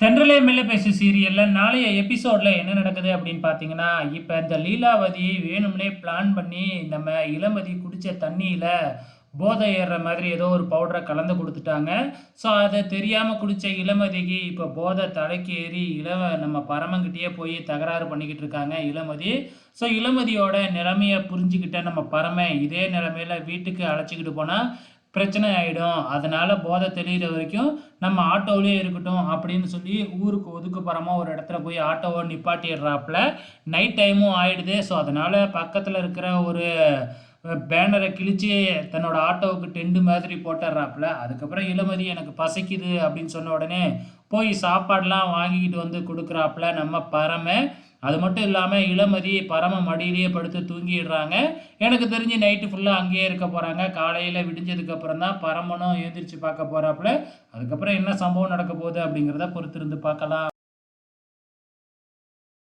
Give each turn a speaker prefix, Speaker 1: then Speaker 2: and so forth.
Speaker 1: தென்றலே மெல்ல பேசு சீரியல்ல நாளைய எபிசோட்ல என்ன நடக்குது அப்படின்னு பார்த்தீங்கன்னா, இப்ப இந்த லீலாவதி வேணும்னே பிளான் பண்ணி நம்ம இளமதி குடிச்ச தண்ணியில் போதை ஏறுற மாதிரி ஏதோ ஒரு பவுடரை கலந்து கொடுத்துட்டாங்க ஸோ, அதை தெரியாமல் குடித்த இளமதிக்கு இப்போ போதை தலைக்கு ஏறி இளவ நம்ம பரமங்கிட்டேயே போய் தகராறு பண்ணிக்கிட்டு இருக்காங்க இளமதி. ஸோ, இளமதியோட நிலைமையை புரிஞ்சுக்கிட்ட நம்ம பரமை இதே நிலமையில வீட்டுக்கு அழைச்சிக்கிட்டு போனால் பிரச்சனை ஆகிடும் அதனால் போதை தெரிகிற வரைக்கும் நம்ம ஆட்டோவிலே இருக்கட்டும் அப்படின்னு சொல்லி ஊருக்கு ஒதுக்குப்புறமாக ஒரு இடத்துல போய் ஆட்டோவை நிப்பாட்டிடுறாப்புல. நைட் டைமும் ஆகிடுது ஸோ, அதனால் பக்கத்தில் இருக்கிற ஒரு பேனரை கிழிச்சு தன்னோட ஆட்டோவுக்கு டென்ட் மாதிரி போட்டுடுறாப்புல. அதுக்கப்புறம் இளமதி எனக்கு பசிக்குது அப்படின்னு சொன்ன உடனே போய் சாப்பாடெலாம் வாங்கிக்கிட்டு வந்து கொடுக்குறாப்புல நம்ம பறமை அது மட்டும் இல்லாமல் இளமதி பரம மடியிலேயே படுத்து தூங்கிடுறாங்க. எனக்கு தெரிஞ்சு நைட்டு ஃபுல்லாக அங்கேயே இருக்க போகிறாங்க காலையில் விடிஞ்சதுக்கப்புறம் தான் பரமனும் எழுந்திரிச்சு பார்க்க போகிறாப்புல அதுக்கப்புறம் என்ன சம்பவம் நடக்க போகுது அப்படிங்கிறத பொறுத்திருந்து பார்க்கலாம்.